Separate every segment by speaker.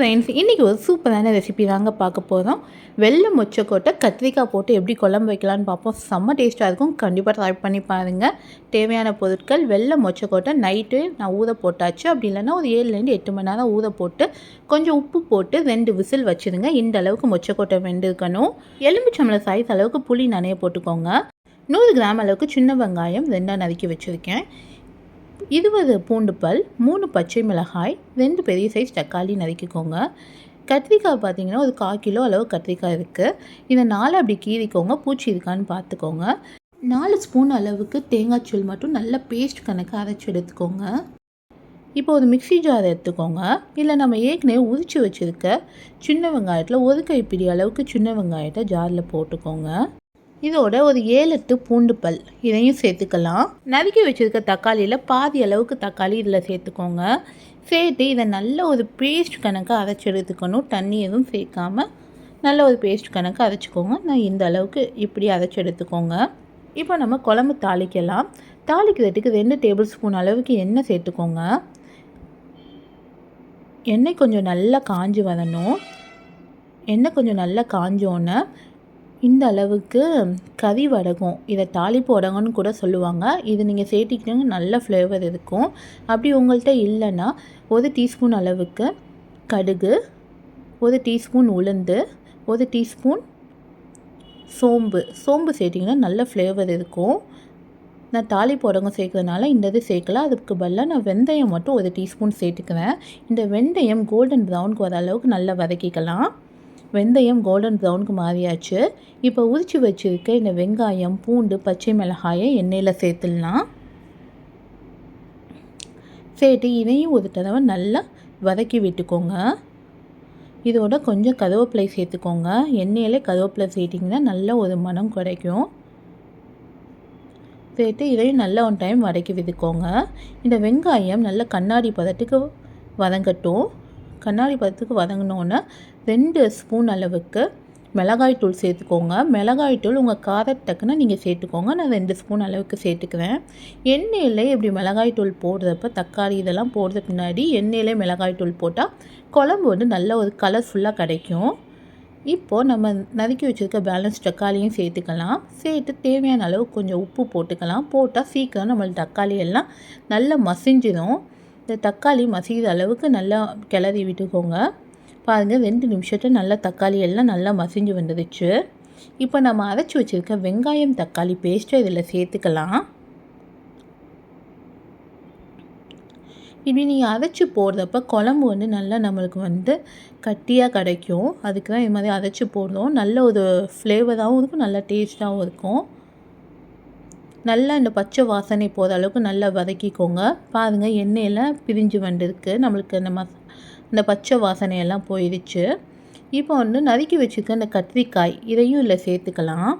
Speaker 1: Friends இன்றைக்கி ஒரு சூப்பரான ரெசிபி தாங்க பார்க்க போகிறோம் வெள்ளை மொச்சக்கோட்டை கத்திரிக்காய் போட்டு எப்படி குழம்பு வைக்கலான்னு பார்ப்போம். செம்ம டேஸ்ட்டாக இருக்கும். கண்டிப்பாக ட்ரை பண்ணி பாருங்கள் தேவையான பொருட்கள் வெள்ளை மொச்சக்கோட்டை நைட்டு நான் ஊற போட்டாச்சு. அப்படி இல்லைன்னா ஒரு ஏழுலேருந்து எட்டு மணி நேரம் ஊற போட்டு கொஞ்சம் உப்பு போட்டு ரெண்டு விசில் வச்சுருங்க. இந்த அளவுக்கு மொச்சக்கோட்டை வெந்திருக்கணும். எலும்புச்சம்பளம் சைஸ் அளவுக்கு புளி நனைய போட்டுக்கோங்க. நூறு கிராம் அளவுக்கு சின்ன வெங்காயம் ரெண்டாக நறுக்கி வச்சுருக்கேன். இருபது பூண்டு பல் மூணு பச்சை மிளகாய் ரெண்டு பெரிய சைஸ் தக்காளி நறுக்கிக்கோங்க. கத்திரிக்காய் பார்த்தீங்கன்னா ஒரு கால் கிலோ அளவு கத்திரிக்காய் இருக்குது இதை நாலு அப்படி கீறிக்கோங்க. பூச்சி இருக்கான்னு பார்த்துக்கோங்க. நாலு ஸ்பூன் அளவுக்கு தேங்காய் சூள் மட்டும் நல்ல பேஸ்ட் கணக்கு அரைச்சி எடுத்துக்கோங்க. இப்போ ஒரு மிக்ஸி ஜார் எடுத்துக்கோங்க. இல்லை நம்ம ஏற்கனவே உரிச்சு வச்சுருக்க சின்ன வெங்காயத்தில் ஒரு கைப்பிடி அளவுக்கு சின்ன வெங்காயத்தை ஜாரில் போட்டுக்கோங்க. இதோட ஒரு ஏழு எட்டு பூண்டு பல் இதையும் சேர்த்துக்கலாம். நறுக்கி வச்சுருக்க தக்காளியில் பாதி அளவுக்கு தக்காளி இதில் சேர்த்துக்கோங்க. சேர்த்து இதை நல்ல ஒரு பேஸ்ட் கணக்காக அரைச்சி எடுத்துக்கணும். தண்ணி எதுவும் சேர்க்காம நல்ல ஒரு பேஸ்ட் கணக்கு அரைச்சிக்கோங்க. நான் இந்த அளவுக்கு இப்படி அரைச்சி எடுத்துக்கோங்க. இப்போ நம்ம குழம்பு தாளிக்கலாம். தாளிக்கிறதுக்கு ரெண்டு டேபிள் ஸ்பூன் அளவுக்கு எண்ணெய் சேர்த்துக்கோங்க. எண்ணெய் கொஞ்சம் நல்லா காஞ்சி வரணும். எண்ணெய் கொஞ்சம் நல்லா காஞ்சோன்னே இந்த அளவுக்கு கறி வடகம் இதை தாளிப்பு வடகம்னு கூட சொல்லுவாங்க. இது நீங்கள் சேர்த்திக்கிட்டீங்க நல்ல ஃப்ளேவர் இருக்கும். அப்படி உங்கள்கிட்ட இல்லைன்னா ஒரு டீஸ்பூன் அளவுக்கு கடுகு ஒரு டீஸ்பூன் உளுந்து ஒரு டீஸ்பூன் சோம்பு. சோம்பு சேர்த்திங்கன்னா நல்ல ஃப்ளேவர் இருக்கும். நான் தாளிப்பு உடங்கம் சேர்க்கறதுனால இந்த இது சேர்க்கல அதுக்கு பதிலாக நான் வெந்தயம் மட்டும் ஒரு டீஸ்பூன் சேர்த்துக்குவேன். இந்த வெந்தயம் கோல்டன் ப்ரௌனுக்கு வர அளவுக்கு நல்லா வதக்கிக்கலாம். வெந்தயம் கோல்டன் ப்ரௌனுக்கு மாறியாச்சு. இப்போ உரிச்சு வச்சுருக்க இந்த வெங்காயம் பூண்டு பச்சை மிளகாயை எண்ணெயில் சேர்த்துடலாம். சேர்த்து இதையும் ஒரு தடவை நல்லா வதக்கி விட்டுக்கோங்க. இதோட கொஞ்சம் கருவேப்பிலை சேர்த்துக்கோங்க. எண்ணெயில் கருவேப்பிலை சேர்த்திங்கன்னா நல்ல ஒரு மனம் கிடைக்கும். சேர்த்து இதையும் நல்ல ஒன் டைம் வதக்கி விட்டுக்கோங்க. இந்த வெங்காயம் நல்ல கண்ணாடி பதத்துக்கு வதங்கட்டும். கண்ணாடி பதத்துக்கு வதங்கினோன்னே ரெண்டு ஸ்பூன் அளவுக்கு மிளகாய் தூள் சேர்த்துக்கோங்க. மிளகாய் தூள் உங்கள் காரத்தக்குன்னு நீங்கள் சேர்த்துக்கோங்க. நான் ரெண்டு ஸ்பூன் அளவுக்கு சேர்த்துக்குவேன் எண்ணெயில் இப்படி மிளகாய் தூள் போடுறப்ப தக்காளி இதெல்லாம் போடுறதுக்கு முன்னாடி எண்ணெயில் மிளகாய் தூள் போட்டால் குழம்பு வந்து நல்ல ஒரு கலர்ஃபுல்லாக கிடைக்கும். இப்போது நம்ம நறுக்கி வச்சுருக்க பேலன்ஸ் தக்காளியும் சேர்த்துக்கலாம். சேர்த்து தேவையான அளவு கொஞ்சம் உப்பு போட்டுக்கலாம். போட்டால் சீக்கிரம் நம்மளுக்கு தக்காளி எல்லாம் நல்லா மசிஞ்சிடும் இந்த தக்காளி மசிகிற அளவுக்கு நல்லா கிளறி விட்டுக்கோங்க. பாருங்கள் ரெண்டு நிமிஷத்தில் நல்லா தக்காளி எல்லாம் நல்லா மசிஞ்சு வந்துடுச்சு இப்போ நம்ம அரைச்சி வச்சுருக்க வெங்காயம் தக்காளி பேஸ்ட்டை இதில் சேர்த்துக்கலாம். இப்படி நீங்கள் அரைச்சி போடுறப்ப குழம்பு வந்து நல்லா நம்மளுக்கு வந்து கட்டியாக கிடைக்கும். அதுக்கு தான் இது மாதிரி அரைச்சி போடுறோம். நல்ல ஒரு ஃப்ளேவராகவும் இருக்கும் நல்ல டேஸ்ட்டாகவும் இருக்கும். நல்லா இந்த பச்சை வாசனை போகிற அளவுக்கு நல்லா வதக்கிக்கோங்க. பாருங்கள் எண்ணெயில் பிரிஞ்சு வந்துருக்கு. நம்மளுக்கு இந்த மச இந்த பச்சை வாசனையெல்லாம் போயிடுச்சு. இப்போ வந்து நறுக்கி வச்சுருக்க இந்த கத்திரிக்காய் இதையும் இல்லை சேர்த்துக்கலாம்.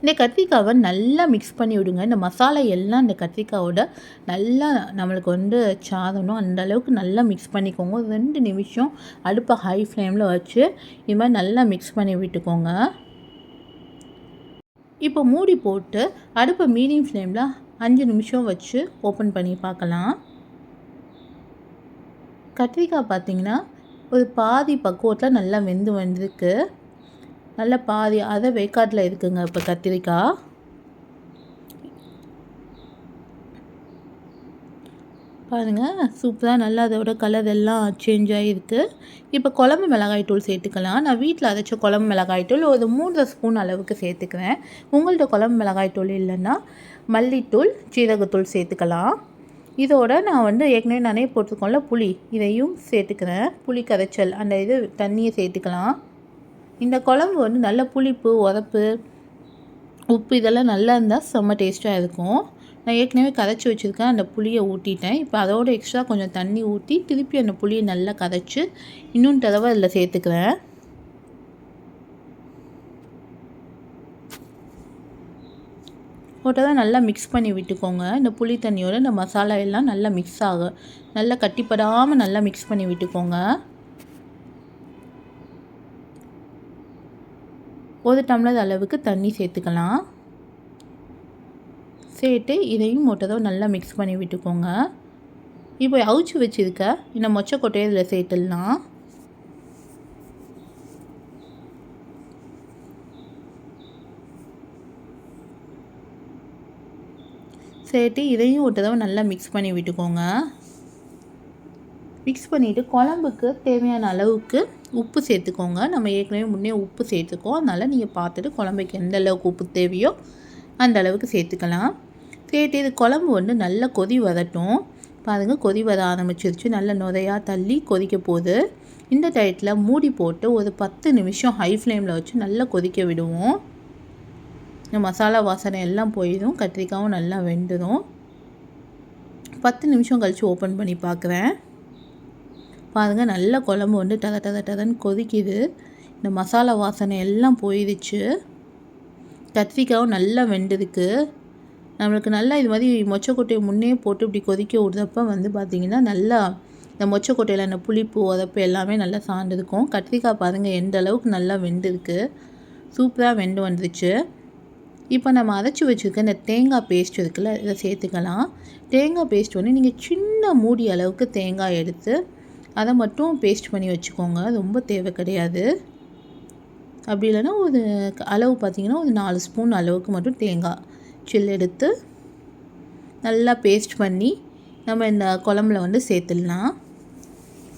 Speaker 1: இந்த கத்திரிக்காவை நல்லா மிக்ஸ் பண்ணி விடுங்க. இந்த மசாலா எல்லாம் இந்த கத்திரிக்காவோட நல்லா நம்மளுக்கு வந்து சாதணும். அந்த அளவுக்கு நல்லா மிக்ஸ் பண்ணிக்கோங்க. ரெண்டு நிமிஷம் அடுப்பை ஹை ஃப்ளேமில் வச்சு இது மாதிரி நல்லா மிக்ஸ் பண்ணி விட்டுக்கோங்க. இப்போ மூடி போட்டு அடுப்பை மீடியம் ஃப்ளேமில் அஞ்சு நிமிஷம் வச்சு ஓப்பன் பண்ணி பார்க்கலாம். கத்திரிக்காய் பார்த்திங்கன்னா ஒரு பாதி பக்குவத்தில் நல்லா வெந்து வந்திருக்கு. நல்ல பாதி அதை வேக்காட்டில் இருக்குங்க இப்போ கத்திரிக்காய். பாருங்கள் சூப்பராக நல்லா அதோட கலர் எல்லாம் சேஞ்ச் ஆகிருக்கு இப்போ குழம்பு மிளகாய் தூள் சேர்த்துக்கலாம். நான் வீட்டில் அரைச்ச குழம்பு மிளகாய் தூள் ஒரு மூன்றரை ஸ்பூன் அளவுக்கு சேர்த்துக்குவேன். உங்கள்கிட்ட குழம்பு மிளகாய் தூள் இல்லைன்னா மல்லித்தூள் சீரகத்தூள் சேர்த்துக்கலாம். இதோட நான் வந்து ஏற்கனவே நானே போட்டிருக்கோம்ல புளி. இதையும் சேர்த்துக்கிறேன். புளி கரைச்சல் அந்த இது தண்ணியை சேர்த்துக்கலாம். இந்த குழம்பு வந்து நல்ல புளிப்பு உரப்பு உப்பு இதெல்லாம் நல்லா இருந்தால் செம்ம டேஸ்ட்டாக இருக்கும். நான் ஏற்கனவே கரைச்சி வச்சுருக்கேன் அந்த புளியை ஊட்டிட்டேன். இப்போ அதோட எக்ஸ்ட்ரா கொஞ்சம் தண்ணி ஊற்றி திருப்பி அந்த புளியை நல்லா கரைச்சி இன்னொன்று தடவை அதில் சேர்த்துக்கிறேன். போட்டதை நல்லா மிக்ஸ் பண்ணி விட்டுக்கோங்க. இந்த புளி தண்ணியோட இந்த மசாலா எல்லாம் நல்லா மிக்ஸ் ஆகும் நல்லா கட்டிப்படாமல் நல்லா மிக்ஸ் பண்ணி விட்டுக்கோங்க. ஒரு டம்ளர் அளவுக்கு தண்ணி சேர்த்துக்கலாம். சேர்த்து இதையும் மொட்டதோ நல்லா மிக்ஸ் பண்ணி விட்டுக்கோங்க. இப்போ அவிச்சு வச்சுருக்க இந்த மொச்சக்கொட்டையை இதில் சேர்த்துடலாம். சேர்த்து இதையும் ஒரு தடவை நல்லா மிக்ஸ் பண்ணி விட்டுக்கோங்க. மிக்ஸ் பண்ணிவிட்டு குழம்புக்கு தேவையான அளவுக்கு உப்பு சேர்த்துக்கோங்க. நம்ம ஏற்கனவே முன்னே உப்பு சேர்த்துக்கோம். அதனால் நீங்கள் பார்த்துட்டு குழம்புக்கு எந்த அளவுக்கு உப்பு தேவையோ அந்த அளவுக்கு சேர்த்துக்கலாம். சேர்த்து இது குழம்பு வந்து நல்லா கொதி வரட்டும் பாருங்கள் கொதி வர ஆரம்பிச்சிருச்சு. நல்ல நுரையாக தள்ளி கொதிக்க போகுது. இந்த டயத்தில் மூடி போட்டு ஒரு பத்து நிமிஷம் ஹை ஃப்ளேமில் வச்சு நல்லா கொதிக்க விடுவோம். இந்த மசாலா வாசனை எல்லாம் போயிடும். கத்திரிக்காயும் நல்லா வெந்துடும். பத்து நிமிஷம் கழித்து ஓப்பன் பண்ணி பார்க்குறேன் பாருங்கள் நல்ல குழம்பு வந்து டத டத டதன்னு கொதிக்குது. இந்த மசாலா வாசனை எல்லாம் போயிடுச்சு. கத்திரிக்காயும் நல்லா வெண்டிருக்கு நம்மளுக்கு நல்லா இது மாதிரி மொச்சக்கொட்டையை முன்னே போட்டு இப்படி கொதிக்க விடுறப்ப வந்து பார்த்திங்கன்னா நல்லா இந்த மொச்சக்கொட்டையில் அந்த புளிப்பு உதப்பு எல்லாமே நல்லா சார்ந்துருக்கும். கத்திரிக்காய் பாருங்கள் எந்த அளவுக்கு நல்லா வெந்திருக்கு. சூப்பராக வெந்து வந்துருச்சு இப்போ நம்ம அரைச்சி வச்சுருக்க இந்த தேங்காய் பேஸ்ட் இருக்குல்ல இதை சேர்த்துக்கலாம். தேங்காய் பேஸ்ட் வந்து நீங்கள் சின்ன மூடி அளவுக்கு தேங்காய் எடுத்து அதை மட்டும் பேஸ்ட் பண்ணி வச்சுக்கோங்க. ரொம்ப தேவை கிடையாது. அப்படி இல்லைன்னா ஒரு அளவு பார்த்திங்கன்னா ஒரு நாலு ஸ்பூன் அளவுக்கு மட்டும் தேங்காய் சில் எடுத்து நல்லா பேஸ்ட் பண்ணி நம்ம இந்த குழம்புல வந்து சேர்த்துடலாம்.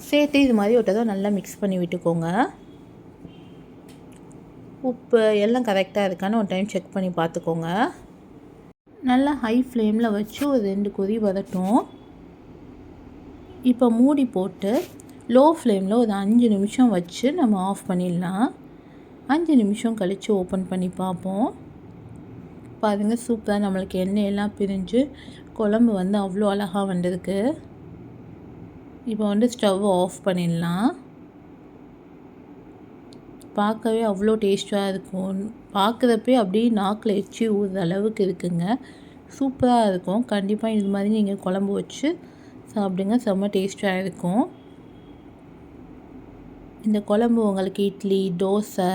Speaker 1: சேர்த்து இது மாதிரி ஒரு நல்லா மிக்ஸ் பண்ணி விட்டுக்கோங்க. உப்பு எல்லாம் கரெக்டாக இருக்கான்னு ஒரு டைம் செக் பண்ணி பார்த்துக்கோங்க. நல்லா ஹை ஃப்ளேமில் வச்சு ஒரு ரெண்டு கொதி வரட்டும் இப்போ மூடி போட்டு லோ ஃப்ளேமில் ஒரு அஞ்சு நிமிஷம் வச்சு நம்ம ஆஃப் பண்ணிடலாம். அஞ்சு நிமிஷம் கழித்து ஓப்பன் பண்ணி பார்ப்போம். பாருங்கள் சூப்பராக நம்மளுக்கு எண்ணெயெல்லாம் பிரிஞ்சு குழம்பு வந்து அவ்வளோ அழகாக வந்திருக்கு. இப்போ வந்து ஸ்டவ் ஆஃப் பண்ணிடலாம். பார்க்கவே அவ்வளோ டேஸ்ட்டாக இருக்கும். பார்க்குறப்பே அப்படியே நாக்கில் எச்சி ஊறுற அளவுக்கு இருக்குங்க. சூப்பராக இருக்கும். கண்டிப்பாக இது மாதிரி நீங்கள் குழம்பு வச்சு சாப்பிடுங்க. செம்ம டேஸ்ட்டாக இருக்கும். இந்த குழம்பு உங்களுக்கு இட்லி தோசை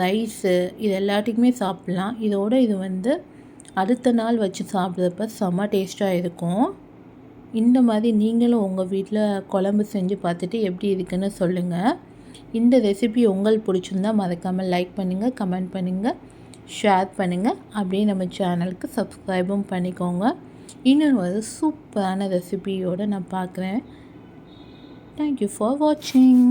Speaker 1: ரைஸு இது எல்லாத்துக்குமே சாப்பிட்லாம். இதோட இது வந்து அடுத்த நாள் வச்சு சாப்பிட்றப்ப செம்ம டேஸ்ட்டாக இருக்கும். இந்த மாதிரி நீங்களும் உங்கள் வீட்டில் குழம்பு செஞ்சு பார்த்துட்டு எப்படி இருக்குன்னு சொல்லுங்கள் இந்த ரெசிபி உங்களுக்கு பிடிச்சிருந்தா மறக்காமல் லைக் பண்ணுங்கள் கமெண்ட் பண்ணுங்கள் ஷேர் பண்ணுங்கள் அப்படியே நம்ம சேனலுக்கு சப்ஸ்கிரைபும் பண்ணிக்கோங்க. இன்னொரு ஒரு சூப்பரான ரெசிபியோடு நான் பார்க்குறேன். தேங்க்யூ ஃபார் வாட்சிங்